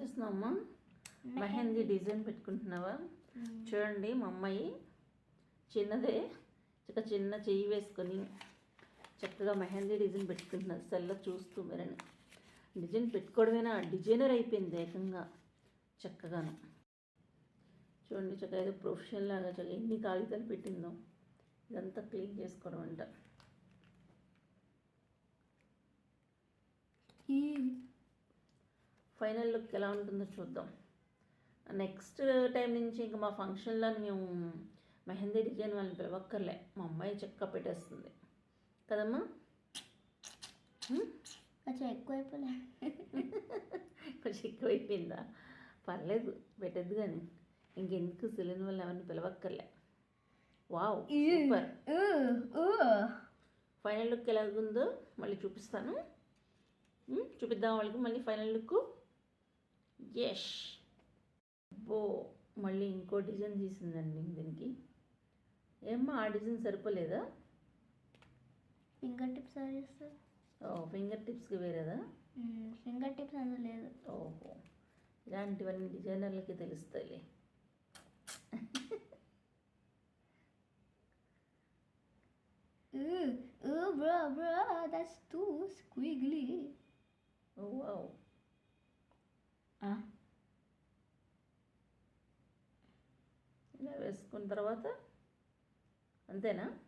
చేస్తున్నావమ్మా? Mehndi. Design పెట్టుకుంటున్నావా? చూడండి మా అమ్మాయి చిన్నదే. చక్క చిన్న చెయ్యి వేసుకొని చక్కగా మెహందీ డిజైన్ పెట్టుకుంటున్నది. సెల్లో చూస్తూ మరని. డిజైన్ పెట్టుకోవడమేనా? డిజైనర్ అయిపోయింది ఏకంగా. చక్కగాను. చూడండి చక్కగా ఏదో ప్రొఫెషనల్ లాగా చక్కగా ఎన్ని కాగితాలు పెట్టిందో. ఇదంతా క్లీన్ చేసుకోవడం అంట. ఈ ఫైనల్ లుక్ ఎలా ఉంటుందో చూద్దాం. నెక్స్ట్ టైం నుంచి ఇంకా మా ఫంక్షన్లో మేము మెహందీ డిజైన్ వాళ్ళని పిలవక్కర్లే. మా అమ్మాయి చెక్క పెట్టేస్తుంది. కదమ్మా? కొంచెం ఎక్కువైపోలే. కొంచెం ఎక్కువైపోయిందా? పర్లేదు పెట్టద్దు కానీ ఇంకెందుకు సిలిండర్ వల్ల ఎవరిని పిలవక్కర్లే. Wow super. ఫైనల్ లుక్ ఎలా ఉందో మళ్ళీ చూపిస్తాను. చూపిద్దాం వాళ్ళకి మళ్ళీ ఫైనల్ లుక్ యష్ ఓ మళ్ళీ ఇంకో డిజైన్ తీసిందండి దీనికి. ఏమ్మా ఆ డిజైన్ సరిపోలేదా? ఫింగర్ టిప్స్ ఓ ఫింగర్ టిప్స్కి వేరేదా? ఫింగర్ టిప్స్ అందులో లేదు. ఓహో ఇలాంటివన్నీ డిజైనర్లకి తెలుస్తాయిలే. Bro bro that's too squiggly oh wow. ఇలా వేసుకున్న తర్వాత అంతేనా?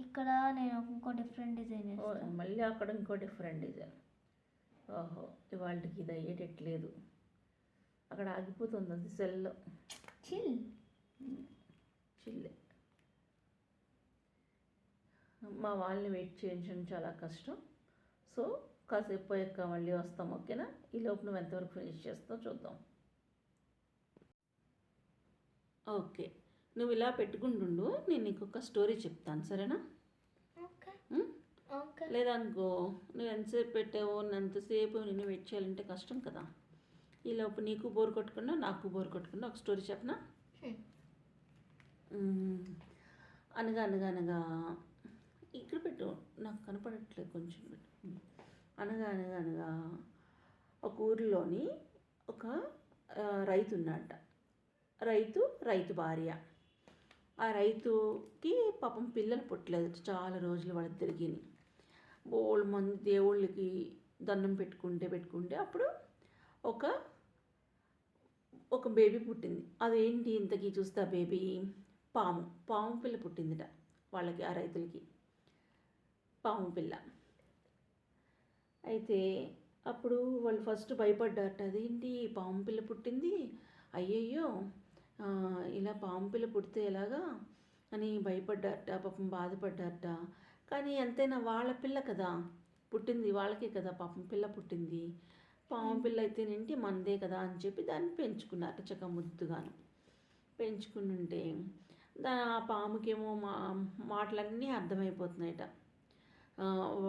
ఇక్కడ నేను ఇంకో డిఫరెంట్ డిజైన్ మళ్ళీ అక్కడ ఇంకో డిఫరెంట్ డిజైన్. ఓహో ఇవాళకి ఇది అయ్యేటట్లేదు. అక్కడ ఆగిపోతుంది అది సెల్లో చిల్. చిల్లే. మా వాళ్ళని వెయిట్ చేయించడం చాలా కష్టం. సో కాసేపు పోయాక మళ్ళీ వస్తాం ఓకేనా? ఈ లోపు నువ్వు ఎంతవరకు ఫినిష్ చేస్తావు చూద్దాం. ఓకే. నువ్వు ఇలా పెట్టుకుంటుండు నేను నీకు ఒక స్టోరీ చెప్తాను సరేనా? ఓకే ఉం? ఓకే లేదా అనుకో నువ్వు ఎంతసేపు పెట్టావో ఎంతసేపు నేను వెయిట్ చేయాలంటే కష్టం కదా. ఈ లోపు నీకు బోర్ కొట్టకుండా నాకు బోర్ కొట్టకుండా ఒక స్టోరీ చెప్పనా? మ్మ్. అనగా అనగా అనగా ఇక్కడ పెట్టు. నాకు కనపడట్లేదు కొంచెం. పెట్టు అనగా అనగా అనగా ఒక ఊరిలోని ఒక రైతు ఉన్నాడట రైతు రైతు భార్య. ఆ రైతుకి పాపం పిల్లలు పుట్టలేదు. చాలా రోజులు వాళ్ళిద్దరికి బోల్ మంది దేవుళ్ళకి దండం పెట్టుకుంటే పెట్టుకుంటే అప్పుడు ఒక ఒక బేబీ పుట్టింది. అదేంటి ఇంతకీ చూస్తే ఆ బేబీ? పాము. పాము పిల్ల పుట్టిందిట వాళ్ళకి ఆ రైతులకి. పాము పిల్ల. అయితే అప్పుడు వాళ్ళు ఫస్ట్ భయపడ్డారట అదేంటి పాము పిల్ల పుట్టింది? అయ్యయ్యో ఇలా పాము పిల్ల పుడితే ఎలాగా? అని భయపడ్డారట పాపం బాధపడ్డారట. కానీ ఎంతైనా వాళ్ళ పిల్ల కదా పుట్టింది వాళ్ళకే కదా పాపం పిల్ల పుట్టింది. పాము పిల్ల అయితేనేంటి మనదే కదా అని చెప్పి దాన్ని పెంచుకున్నారు చక్క ముద్దుగాను. పెంచుకుని ఉంటే దా ఆ పాముకేమో మా మాటలన్నీ అర్థమైపోతున్నాయట.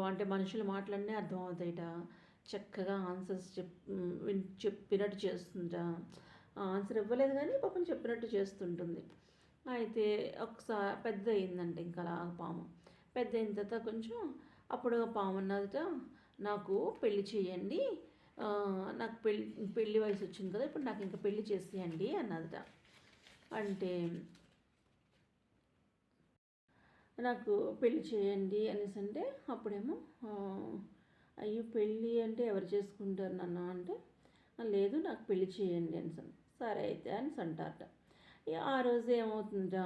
అంటే మనుషుల మాటలన్నీ అర్థమవుతాయట చక్కగా ఆన్సర్స్ చెప్ చెప్పినట్టు చేస్తుంట. ఆన్సర్ ఇవ్వలేదు కానీ పాపం చెప్పినట్టు చేస్తుంటుంది. అయితే ఒకసారి పెద్ద అయిందంట ఇంకా అలా పాము. పెద్ద అయిన తర్వాత కొంచెం అప్పుడు పాము అన్నదట నాకు పెళ్ళి చేయండి నాకు పెళ్ళి పెళ్ళి వయసు వచ్చింది కదా ఇప్పుడు నాకు ఇంకా పెళ్ళి చేసేయండి అన్నదట. అంటే నాకు పెళ్ళి చేయండి అనేసి అంటే అప్పుడేమో అయ్యో పెళ్ళి అంటే ఎవరు చేసుకుంటారు నాన్న అంటే "ఆ, లేదు నాకు పెళ్ళి చేయండి అని సరే అయితే అని అంటారట. ఆ రోజు ఏమవుతుందా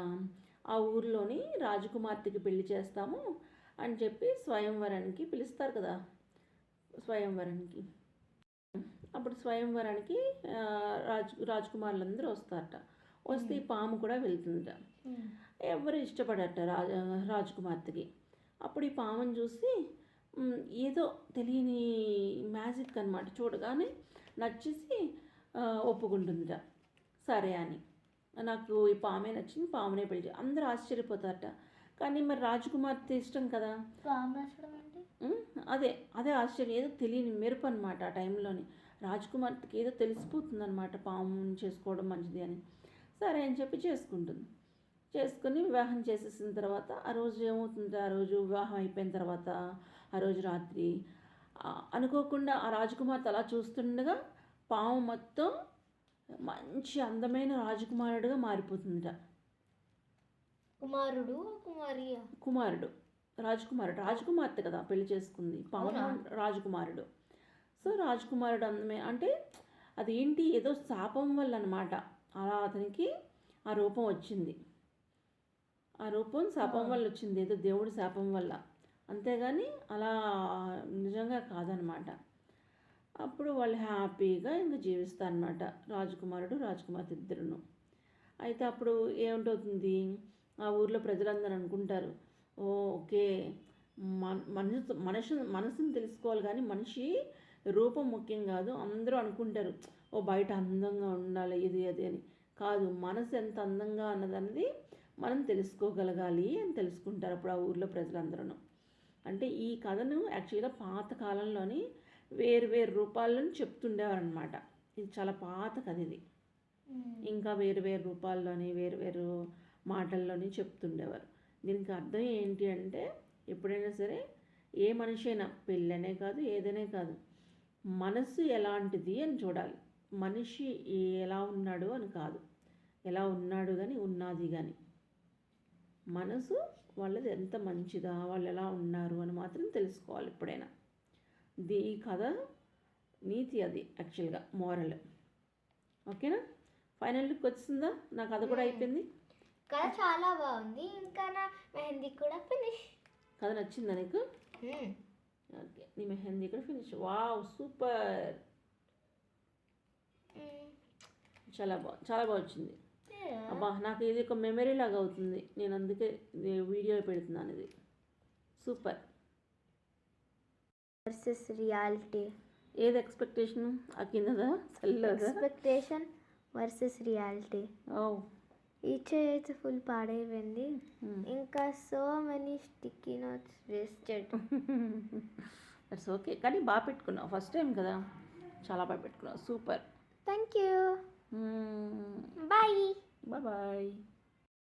ఆ ఊర్లోని రాజకుమార్తెకి పెళ్ళి చేస్తాము అని చెప్పి స్వయంవరానికి పిలుస్తారు కదా స్వయంవరానికి. అప్పుడు స్వయంవరానికి రాజు రాజకుమారులందరూ వస్తారట. వస్తే ఈ పాము కూడా వెళ్తుందట ఎవరు ఇష్టపడట రాజ రాజకుమార్తెకి. అప్పుడు ఈ పాముని చూసి ఏదో తెలియని మ్యాజిక్ అనమాట చూడగానే నచ్చేసి ఒప్పుకుంటుందిట. సరే అని. నాకు ఈ పామే నచ్చింది పామునే పెళ్ళి చే-" అందరూ ఆశ్చర్యపోతారట. కానీ మరి రాజకుమార్తె ఇష్టం కదా? పాము అదే అదే ఆశ్చర్యం. ఏదో తెలియని మెరుపు అనమాట ఆ టైంలోని. రాజకుమార్తెకి ఏదో తెలిసిపోతుంది అనమాట పాముని చేసుకోవడం మంచిది అని. సరే అని చెప్పి చేసుకుంటుంది. చేసుకుని వివాహం చేసేసిన తర్వాత ఆ రోజు ఏమవుతుంది? ఆ రోజు వివాహం అయిపోయిన తర్వాత ఆ రోజు రాత్రి అనుకోకుండా ఆ రాజకుమార్తె అలా చూస్తుండగా పాము మొత్తం మంచి అందమైన రాజకుమారుడుగా మారిపోతుందట. కుమారుడు కుమారియా? కుమారుడు. రాజకుమారుడు. రాజకుమార్తె కదా పెళ్ళి చేసుకుంది. పాము? రాజకుమారుడు. సో రాజకుమారుడు అందమే అంటే అదేంటి? ఏదో శాపం వల్ల అనమాట అలా అతనికి ఆ రూపం వచ్చింది. ఆ రూపం శాపం వల్ల వచ్చింది. ఏదో దేవుడి శాపం వల్ల. అంతేగాని అలా నిజంగా కాదనమాట. అప్పుడు వాళ్ళు హ్యాపీగా ఇంకా జీవిస్తారనమాట. రాజకుమారుడు రాజకుమార్తె ఇద్దరును అయితే అప్పుడు ఏమిటవుతుంది? ఆ ఊర్లో ప్రజలందరూ అనుకుంటారు ఓకే. మన మనసు మనసు మనసుని తెలుసుకోవాలి కానీ మనిషి రూపం ముఖ్యం కాదు. అందరూ అనుకుంటారు ఓ బయట అందంగా ఉండాలి ఇది అది అని. కాదు మనసు ఎంత అందంగా అన్నదన్నది మనం తెలుసుకోగలగాలి అని తెలుసుకుంటారు అప్పుడు ఆ ఊర్లో ప్రజలందరూ అంటే ఈ కథను యాక్చువల్గా పాత కాలంలోని వేరు వేరు రూపాలను చెప్తుండేవారనమాట ఇది చాలా పాత కథ ఇది. ఇంకా వేరు వేరు రూపాల్లోని వేరు వేరు మాటల్లోని చెప్తుండేవారు. దీనికి అర్థం ఏంటి అంటే ఎప్పుడైనా సరే ఏ మనిషి అయినా పెళ్ళనే కాదు ఏదైనా కాదు మనసు ఎలాంటిది అని చూడాలి. మనిషి ఎలా ఉన్నాడు అని కాదు. ఎలా ఉన్నాడు కానీ ఉన్నది కానీ మనసు వాళ్ళది ఎంత మంచిదా వాళ్ళు ఎలా ఉన్నారు అని మాత్రం తెలుసుకోవాలి ఎప్పుడైనా. దీ ఈ కథ నీతి అది యాక్చువల్గా మోరల్. ఓకేనా? ఫైనల్ లుక్ వచ్చిందా నా కథ కూడా అయిపోయింది. కథ చాలా బాగుంది ఇంకా నా మెహందీ కూడా ఫినిష్. కథ నచ్చిందా నీకు? ఓకే నీ మెహందీ కూడా ఫినిష్. Wow super. చాలా బాగా చాలా బాగా వచ్చింది. అబ్బా నాకు ఇది ఒక మెమరీ లాగా అవుతుంది. నేను అందుకే వీడియో పెడుతున్నాను ఇది. సూపర్ వర్సెస్ రియాలిటీ ఏది ఎక్స్పెక్టేషన్ ఆ కిందదా? చల్లదా ఎక్స్పెక్టేషన్ వర్సెస్ రియాలిటీ ఓ ఈ అయితే ఫుల్ పాడైపోయింది. ఇంకా so many sticky notes wasted that's okay కానీ బాగా పెట్టుకున్నావు. ఫస్ట్ టైం కదా? చాలా బాగా పెట్టుకున్నావు. Super thank you. Bye bye bye